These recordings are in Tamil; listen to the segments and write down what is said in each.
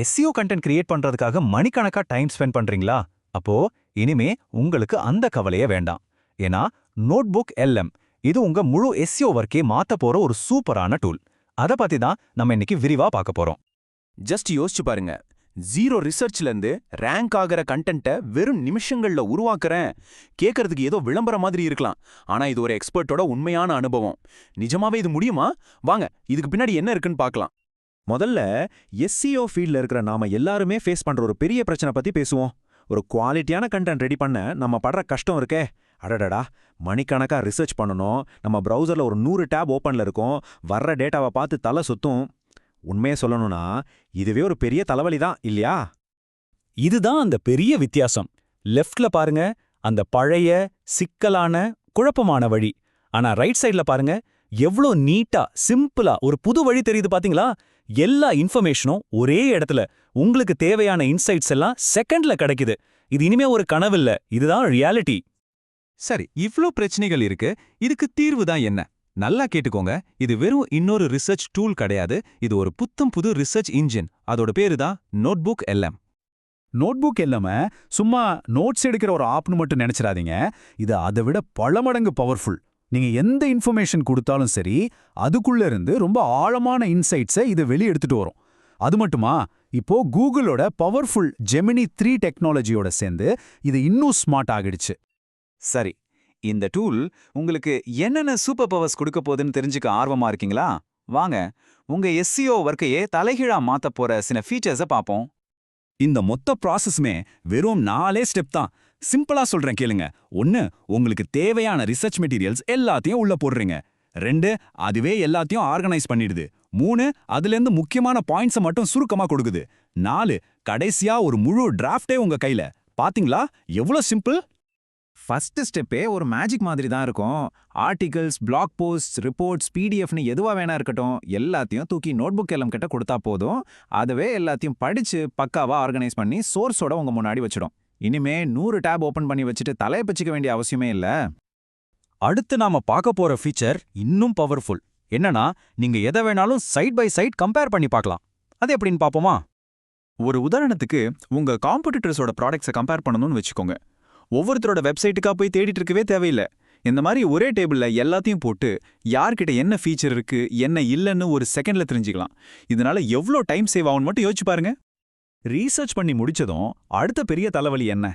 எஸ்சிஓ கண்டென்ட் கிரியேட் பண்றதுக்காக மணிக்கணக்கா டைம் ஸ்பெண்ட் பண்றீங்களா? அப்போ இனிமே உங்களுக்கு அந்த கவலையே வேண்டாம். ஏன்னா நோட்புக் எல்எம் இது உங்க முழு எஸ்சிஓ ஒர்க்கே மாத்த போற ஒரு சூப்பரான டூல் அத பத்தி தான் நம்ம இன்னைக்கு விரிவா பார்க்க போறோம். ஜஸ்ட் யோசிச்சு பாருங்க. ஜீரோ ரிசர்ச்ல இருந்து ரேங்க் ஆகிற கண்டென்ட்டை வெறும் நிமிஷங்கள்ல உருவாக்குறேன். கேட்கறதுக்கு ஏதோ விளம்பரம் மாதிரி இருக்கலாம். ஆனா இது ஒரு எக்ஸ்பர்ட்டோட உண்மையான அனுபவம். நிஜமாவே இது முடியுமா? வாங்க இதுக்கு பின்னாடி என்ன இருக்குன்னு பார்க்கலாம். முதல்ல எஸ்சிஓ ஃபீல்டில் இருக்கிற நாம எல்லாருமே ஃபேஸ் பண்ற ஒரு பெரிய பிரச்சனை பத்தி பேசுவோம். ஒரு குவாலிட்டியான கண்டென்ட் ரெடி பண்ண நம்ம படுற கஷ்டம் இருக்கே. அடடடா மணிக்கணக்கா ரிசர்ச் பண்ணணும். நம்ம ப்ரௌசரில் ஒரு நூறு டேப் ஓப்பன்ல இருக்கும். வர்ற டேட்டாவை பார்த்து தலை சுத்தும். உண்மையை சொல்லணும்னா இதுவே ஒரு பெரிய தலைவலி தான் இல்லையா? இதுதான் அந்த பெரிய வித்தியாசம். லெஃப்ட்ல பாருங்க அந்த பழைய சிக்கலான குழப்பமான வழி. ஆனா ரைட் சைடுல பாருங்க எவ்ளோ நீட்டா சிம்பிளா ஒரு புது வழி தெரியுது பாத்தீங்களா? எல்லா இன்ஃபர்மேஷனும் ஒரே இடத்துல உங்களுக்கு தேவையான இன்சைட்ஸ் எல்லாம் செகண்ட்ல கிடைக்குது. இது இனிமே ஒரு கனவு இல்ல. இதுதான் ரியாலிட்டி. சரி இவ்ளோ பிரச்சனைகள் இருக்கு. இதுக்கு தீர்வு தான் என்ன? நல்லா கேட்டுக்கோங்க. இது வெறும் இன்னொரு ரிசர்ச் டூல் கிடையாது. இது ஒரு புத்தம் புது ரிசர்ச் இன்ஜின். அதோட பேரு தான் நோட்புக் எல்எம். நோட்புக் இல்லாம சும்மா நோட்ஸ் எடுக்கிற ஒரு ஆப்னு மட்டும் நினைச்சிடாதீங்க. இது அதை விட பல மடங்கு பவர்ஃபுல். நீங்க எந்த இன்ஃபர்மேஷன் கொடுத்தாலும் சரி அதுக்குள்ள இருந்து ரொம்ப ஆழமான இன்சைட்ஸை இது வெளியெடுத்துட்டு வரும். அது மட்டுமா? இப்போ கூகுளோட பவர்ஃபுல் ஜெமினி த்ரீ டெக்னாலஜியோட சேர்ந்து இது இன்னும் ஸ்மார்ட் ஆகிடுச்சு. சரி இந்த டூல் உங்களுக்கு என்னென்ன சூப்பர் பவர்ஸ் கொடுக்க போகுதுன்னு தெரிஞ்சுக்க ஆர்வமா இருக்கீங்களா? வாங்க உங்க எஸ்சிஓ ஒர்க்கையே தலைகீழா மாத்த போற சில ஃபீச்சர்ஸை பார்ப்போம். இந்த மொத்த ப்ராசஸ்மே வெறும் நாலே ஸ்டெப் தான். சிம்பிளா சொல்றேன் கேளுங்க. ஒன்னு உங்களுக்கு தேவையான ரிசர்ச் மெட்டீரியல்ஸ் எல்லாத்தையும் உள்ள போடுறீங்க. ரெண்டு அதுவே எல்லாத்தையும் ஆர்கனைஸ் பண்ணிடுது. மூணு அதுல இருந்து முக்கியமான பாயிண்ட்ஸை மட்டும் சுருக்கமா கொடுக்குது. நாலு கடைசியா ஒரு முழு டிராஃப்டே உங்க கையில. பாத்தீங்களா? எவ்வளோ சிம்பிள் ஃபர்ஸ்ட் ஸ்டெப்பே ஒரு மேஜிக் மாதிரி தான் இருக்கும். ஆர்டிகல்ஸ் பிளாக் போஸ்ட் ரிப்போர்ட்ஸ் பிடிஎஃப்னு எதுவா வேணா இருக்கட்டும் எல்லாத்தையும் தூக்கி நோட்புக் எல்லாம் கிட்ட கொடுத்தா போதும். அதுவே எல்லாத்தையும் படிச்சு பக்காவா ஆர்கனைஸ் பண்ணி சோர்ஸோட உங்க முன்னாடி வச்சிடும். இனிமே நூறு டேப் ஓபன் பண்ணி வச்சுட்டு தலையை பச்சிக்க வேண்டிய அவசியமே இல்ல. அடுத்து நாம பார்க்க போற ஃபீச்சர் இன்னும் பவர்ஃபுல் என்னன்னா நீங்க எதை வேணாலும் சைட் பை சைட் கம்பேர் பண்ணி பார்க்கலாம். அது எப்படின்னு பாப்போமா ஒரு உதாரணத்துக்கு உங்க காம்படிட்டர்ஸோட ப்ராடக்ட்ஸை கம்பேர் பண்ணணும்னு வச்சுக்கோங்க. ஒவ்வொருத்தரோட வெப்சைட்டுக்கா போய் தேடிட்டு இருக்கவே தேவையில்லை. இந்த மாதிரி ஒரே டேபிள்ல எல்லாத்தையும் போட்டு யார்கிட்ட என்ன ஃபீச்சர் இருக்கு என்ன இல்லைன்னு ஒரு செகண்ட்ல தெரிஞ்சுக்கலாம். இதனால எவ்வளோ டைம் சேவ் ஆகும்னு மட்டும் யோசிச்சு பாருங்க. ரீசர்ச் பண்ணி முடிச்சதும் அடுத்த பெரிய தலைவலி என்ன?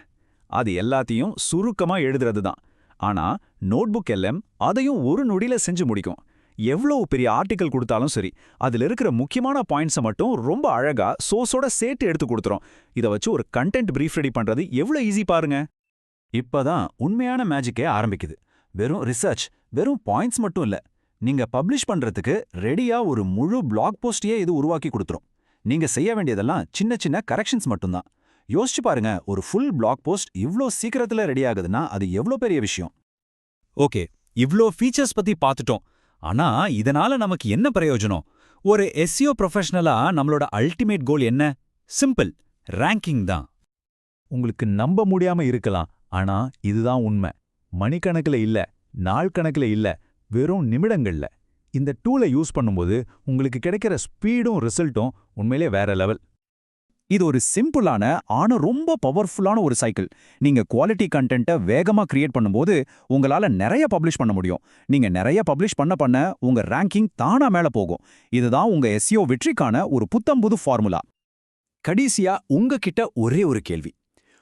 அது எல்லாத்தையும் சுருக்கமா எழுதுறது தான் ஆனா நோட்புக் எல்எம் அதையும் ஒரு நொடியில செஞ்சு முடிக்கும். எவ்வளவு பெரிய ஆர்டிக்கல் கொடுத்தாலும் சரி அதுல இருக்கிற முக்கியமான பாயிண்ட்ஸை மட்டும் ரொம்ப அழகா சோர்ஸோட சேர்த்து எடுத்து கொடுத்துரும். இதை வச்சு ஒரு கண்டென்ட் பிரீஃப் ரெடி பண்றது எவ்வளோ ஈஸி பாருங்க. இப்பதான் உண்மையான மேஜிக்கே ஆரம்பிக்குது. வெறும் ரிசர்ச் வெறும் பாயிண்ட்ஸ் மட்டும் இல்ல நீங்க பப்ளிஷ் பண்றதுக்கு ரெடியா ஒரு முழு பிளாக் போஸ்டையே இது உருவாக்கி கொடுத்துரும். நீங்க செய்ய வேண்டியதெல்லாம் சின்ன சின்ன கரெக்ஷன்ஸ் மட்டும்தான். யோசிச்சு பாருங்க ஒரு ஃபுல் பிளாக் போஸ்ட் இவ்ளோ சீக்கிரத்துல ரெடி ஆகுதுன்னா அது எவ்ளோ பெரிய விஷயம்? ஓகே இவ்ளோ ஃபீச்சர்ஸ் பத்தி பார்த்துட்டோம் ஆனா இதனால நமக்கு என்ன பிரயோஜனம்? ஒரு எஸ்சிஓ ப்ரொஃபஷனலா நம்மளோட அல்டிமேட் கோல் என்ன? சிம்பிள் ரேங்கிங் தான். உங்களுக்கு நம்ப முடியாம இருக்கலாம் ஆனா இதுதான் உண்மை. மணிக்கணக்குல இல்ல நாள் கணக்குல இல்ல வெறும் நிமிடங்கள்ல. இந்த டூலை யூஸ் பண்ணும்போது உங்களுக்கு கிடைக்கிற ஸ்பீடும் ரிசல்ட்டும் உண்மையிலே வேற லெவல் இது ஒரு சிம்பிளான ஆனா ரொம்ப பவர்ஃபுல்லான ஒரு சைக்கிள் நீங்க குவாலிட்டி கண்டென்ட்டை வேகமா கிரியேட் பண்ணும்போது உங்களால நிறைய பப்ளிஷ் பண்ண முடியும். நீங்க நிறைய பப்ளிஷ் பண்ண பண்ண உங்க ரேங்கிங் தானா மேல போகும். இதுதான் உங்க எஸ்இஓ வெற்றிக்கான ஒரு புத்தம்புது ஃபார்முலா கடைசியா உங்ககிட்ட ஒரே ஒரு கேள்வி.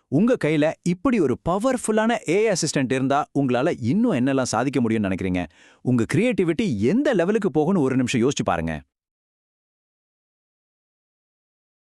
உங்க கையில இப்படி ஒரு பவர்ஃபுல்லான ஏ அசிஸ்டன்ட் இருந்தா உங்களால இன்னும் என்னெல்லாம் சாதிக்க முடியும்னு நினைக்கிறீங்க? உங்க கிரியேட்டிவிட்டி எந்த லெவலுக்கு போகும்னு ஒரு நிமிஷம் யோசிச்சு பாருங்க.